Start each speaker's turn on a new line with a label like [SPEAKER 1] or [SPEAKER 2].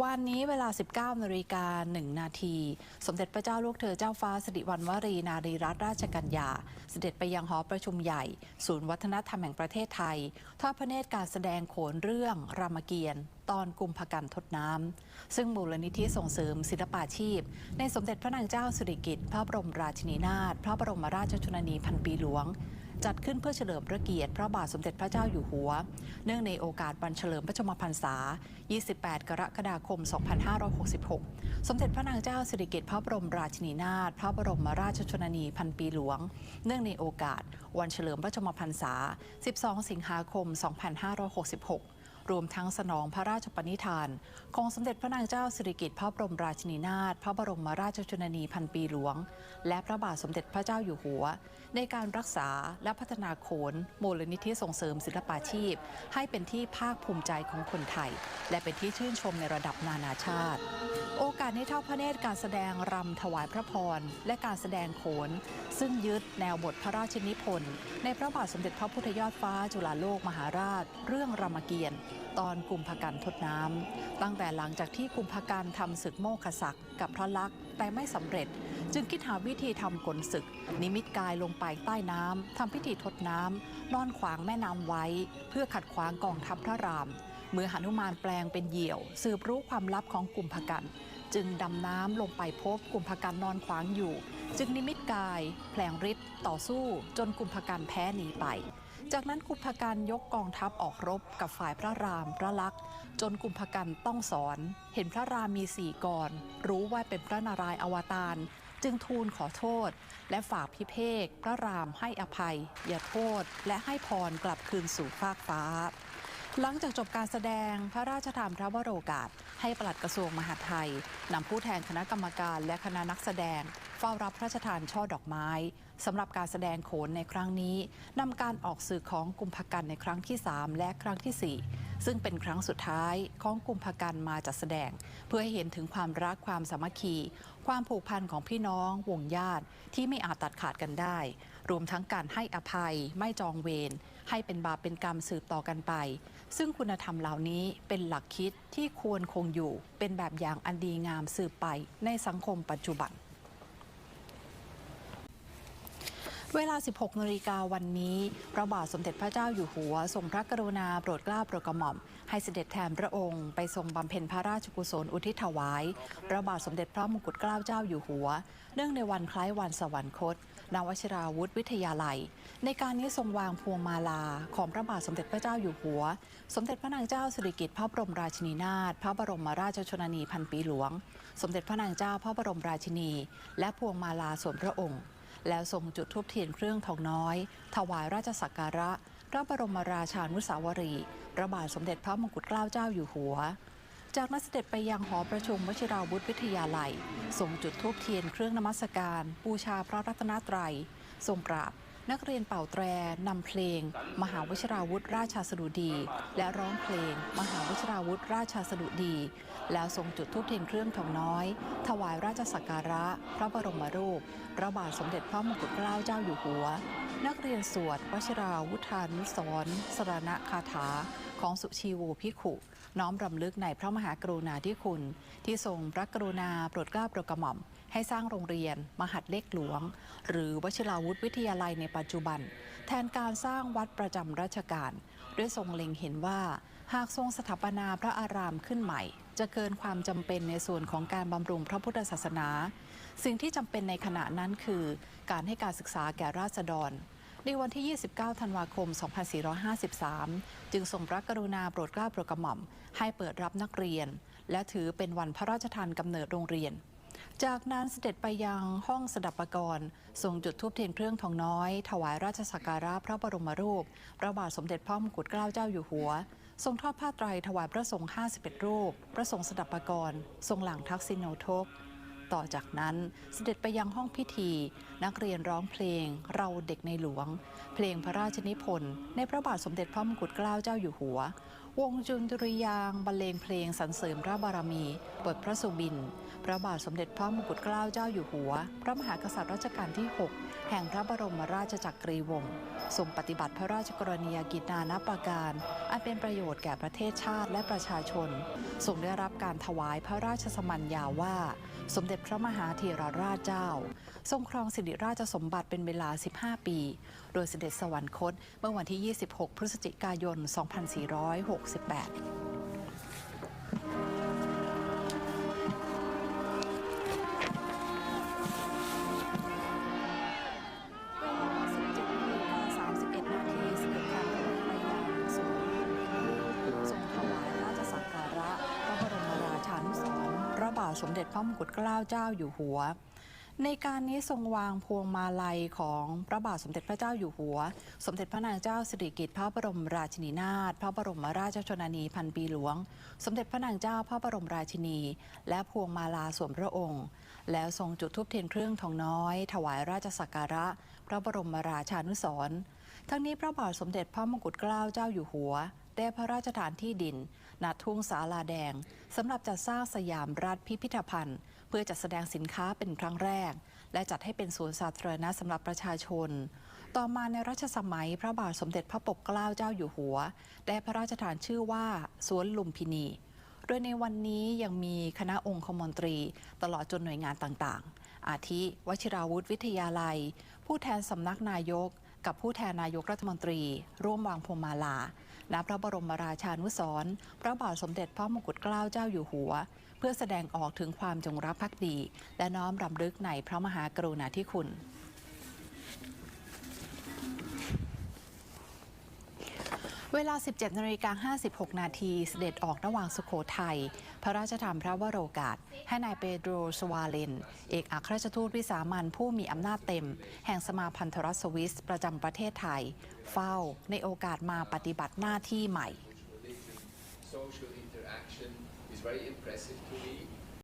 [SPEAKER 1] วันนี้เวลา 19นาฬิกา1นาที สมเด็จพระเจ้าลูกเธอเจ้าฟ้าสิริวัณวรีนารีรัตนราชกัญญา เสด็จไปยังหอประชุมใหญ่ ศูนย์วัฒนธรรมแห่งประเทศไทยทอดพระเนตรการแสดงโขนเรื่องรามเกียรติ์ตอนกุมภกันทดน้ำ ซึ่งมูลนิธิส่งเสริมศิลปาชีพ ในสมเด็จพระนางเจ้าสิริกิติ์พระบรมราชินีนาถพระบรมราชชนนีพันปีหลวง จัดขึ้นเพื่อเฉลิมพระเกียรติพระบาทสมเด็จพระเจ้าอยู่หัว เนื่องในโอกาสวันเฉลิมพระชนมพรรษา 28 กรกฎาคม 2566 สมเด็จพระนางเจ้าสิริกิติ์พระบรมราชินีนาถพระบรมราชชนนีพันปีหลวง เนื่องในโอกาสวันเฉลิมพระชนมพรรษา 12 สิงหาคม 2566 รวมทั้งสนองพระราชปณิธาน ของสมเด็จพระนางเจ้าสิริกิติ์พระบรมราชินีนาถพระบรมราชชนนีพันปีหลวง และพระบาทสมเด็จพระเจ้าอยู่หัว ในการรักษาและพัฒนาโขนมูลนิธิส่งเสริมศิลปาชีพ ให้เป็นที่ภาคภูมิใจของคนไทย และเป็นที่ชื่นชมในระดับนานาชาติ โอกาสในทอดพระเนตรการแสดงรำถวายพระพรและการแสดงโขน ซึ่งยึดแนวบทพระราชนิพนธ์ในพระบาทสมเด็จพระพุทธยอดฟ้าจุฬาโลกมหาราช เรื่องรามเกียรติ์ ตอนกุมภกันทดน้ำตั้งแต่หลังจากที่กุมภกันทำศึกโมฆศักดิ์กับพระลักษณ์แต่ไม่สำเร็จ จึงคิดหาวิธีทำกลศึก นิมิตกายลงไปใต้น้ำทำพิธีทดน้ำนอนขวางแม่น้ำไว้ เพื่อขัดขวางกองทัพพระราม เมื่อหนุมานแปลงเป็นเหยี่ยว สืบรู้ความลับของกุมภกัน จึงดำน้ำลงไปพบกุมภกันนอนขวางอยู่ จึงนิมิตกาย แผลงฤทธิ์ต่อสู้จนกุมภกันแพ้หนีไป จากนั้นกุมภกันยกกองทัพออกรบกับฝ่ายพระรามพระลักษณ์จนกุมภกันต้องสอน เห็นพระรามมีสี่กร รู้ว่าเป็นพระนารายณ์อวตาร จึงทูลขอโทษ และฝากพิเภกพระรามให้อภัย อย่าโทษ และให้พรกลับคืนสู่ฟากฟ้า หลังจากจบการแสดงพระราชทานพระวโรกาส ให้ปลัดกระทรวงมหาดไทยนำผู้แทนคณะกรรมการและคณะนักแสดง เฝ้ารับพระราชทานช่อดอกไม้สำหรับการแสดงโขนในครั้งนี้นำการออกสื่อของกุมภกันในครั้งที่ 3 และครั้งทีสี่ 4 ซึ่งเป็นครั้งสุดท้ายของกุมภกันมาจัดแสดง เพื่อให้เห็นถึงความรักความสามัคคี ความผูกพันของพี่น้อง วงญาติที่ไม่อาจตัดขาดกันได้ รวมทั้งการให้อภัย ไม่จองเวรให้เป็นบาปเป็นกรรมสืบต่อกันไป ซึ่งคุณธรรมเหล่านี้เป็นหลักคิดที่ควรคงอยู่ เป็นแบบอย่างอันดีงามสืบไปในสังคมปัจจุบัน เวลา 16นาฬิกาวันนี้ พระบาทสมเด็จพระเจ้าอยู่หัว ทรงพระกรุณาโปรดเกล้าโปรดกระหม่อม ให้เสด็จแทนพระองค์ ไปทรงบำเพ็ญพระราชกุศลอุทิศถวาย พระบาทสมเด็จพระมงกุฎเกล้าเจ้าอยู่หัว เนื่องในวันคล้ายวันสวรรคตนวชิราวุธวิทยาลัย ในการนี้ทรงวางพวงมาลาของพระบาทสมเด็จพระเจ้าอยู่หัว สมเด็จพระนางเจ้าสิริกิติ์พระบรมราชินีนาถพระบรมราชชนนีพันปีหลวง สมเด็จพระนางเจ้าพระบรมราชินี และพวงมาลาส่วนพระองค์ แล้วทรงจุดทูบเทียนเครื่องทองน้อย ถวายราชสักการะ พระบรมราชานุสาวรีพระบาทสมเด็จพระมงกุฎเกล้าเจ้าอยู่หัว จากนั้นเสด็จไปยังหอประชุมวชิราวุธวิทยาลัยทรงจุดทูบเทียนเครื่องนมัสการ บูชาพระรัตนตรัย ทรงกราบ นักเรียนเป่าแตรนำเพลง มหาวชิราวุธราชาสดุดี และร้องเพลง มหาวชิราวุธราชาสดุดี แล้วทรงจุดธูปเทียนเครื่องทองน้อย ถวายราชสักการะ พระบรมรูปพระบาทสมเด็จพระมงกุฎเกล้าเจ้าอยู่หัว นักเรียนสวดวชิราวุธานุสรสรณคาถาของสุชีวูพิขุ น้อมรำลึกในพระมหากรุณาธิคุณ ที่ทรงพระกรุณาโปรดเกล้าโปรดกระหม่อม ให้สร้างโรงเรียน มหัดเล็กหลวง หรือวชิราวุธวิทยาลัยในปัจจุบัน แทนการสร้างวัดประจำราชการด้วยทรงเล็งเห็นว่า หากทรงสถาปนาพระอารามขึ้นใหม่ จะเกินความจำเป็นในส่วนของการบำรุงพระพุทธศาสนา สิ่งที่จำเป็นในขณะนั้นคือ การให้การศึกษาแก่ราษฎรในวันที่ 29 ธันวาคม 2453 จึงทรงพระกรุณาโปรดเกล้าโปรดกระหม่อม ให้เปิดรับนักเรียน และถือเป็นวันพระราชทานกำเนิดโรงเรียน จากนั้นเสด็จไปยังห้องสดับปกรณ์ทรงจุดธูปเทียนเครื่องทองน้อย ถวายราชสักการะพระบรมรูป พระบาทสมเด็จพระมงกุฎเกล้าเจ้าอยู่หัว ทรงทอดผ้าไตรถวายพระสงฆ์51 รูป พระสงฆ์สดับปกรณ์ทรงหลังทักษิณโนทก ต่อจากนั้นเสด็จไปยังห้องพิธี นักเรียนร้องเพลง เราเด็กในหลวง เพลงพระราชนิพนธ์ในพระบาทสมเด็จพระมงกุฎเกล้าเจ้าอยู่หัว วงจุนดุริยางบรรเลงเพลงสรรเสริมพระบารมีบทพระสุบิน พระบาทสมเด็จพระมงกุฎเกล้าเจ้าอยู่หัว พระมหากษัตริย์รัชกาลที่ 6 แห่งพระบรมราชจักรีวงศ์ทรงปฏิบัติพระราชกรณียกิจนานาประการ อันเป็นประโยชน์แก่ประเทศชาติและประชาชนทรงได้รับการถวายพระราชสมัญญาว่า สมเด็จพระมหาธีรราชเจ้า ทรงครองสิริราชสมบัติเป็นเวลา 15 ปี โดยเสด็จสวรรคตเมื่อวันที่ 26 พฤศจิกายน 2468 สมเด็จพระมงกุฎเกล้าเจ้าอยู่หัว ในการนี้ทรงวางพวงมาลัยของพระบาทสมเด็จพระเจ้าอยู่หัว สมเด็จพระนางเจ้าสิริกิติ์พระบรมราชินีนาถพระบรมราชชนนีพันปีหลวง สมเด็จพระนางเจ้าพระบรมราชินี และพวงมาลาสวมพระองค์ แล้วทรงจุดธูปเทียนเครื่องทองน้อย ถวายราชสักการะ พระบรมราชานุสรณ์ทั้งนี้พระบาทสมเด็จพระมงกุฎเกล้าเจ้าอยู่หัว ได้พระราชทานที่ดินณทุ่งสาลาแดงสำหรับจัดสร้างสยามรัฐพิพิธภัณฑ์ เพื่อจัดแสดงสินค้าเป็นครั้งแรก และจัดให้เป็นสวนสาธารณะสำหรับประชาชน ต่อมาในรัชสมัยพระบาทสมเด็จพระปกเกล้าเจ้าอยู่หัว ได้พระราชทานชื่อว่าสวนลุมพินี โดยในวันนี้ยังมีคณะองคมนตรี ตลอดจนหน่วยงานต่างๆ อาทิวชิราวุธวิทยาลัย ผู้แทนสำนักนายกกับผู้แทนนายกรัฐมนตรี ร่วมวางพวงมาลา ณพระบรมราชานุสรณ์พระบาทสมเด็จพระมงกุฎเกล้าเจ้าอยู่หัว เพื่อแสดงออกถึงความจงรักภักดี และน้อมรำลึกในพระมหากรุณาธิคุณ เวลา 17นาฬิกา56 นาทีเสด็จออกระหว่างสุโขทัย พระราชทานพระวโรกาส ให้นายเปโดรสวาเลน เอกอัครราชทูตวิสามันผู้มีอำนาจเต็ม แห่งสมาพันธรัฐสวิสประจำประเทศไทย เฝ้าในโอกาสมาปฏิบัติหน้าที่ใหม่
[SPEAKER 2] social interaction is very impressive to me.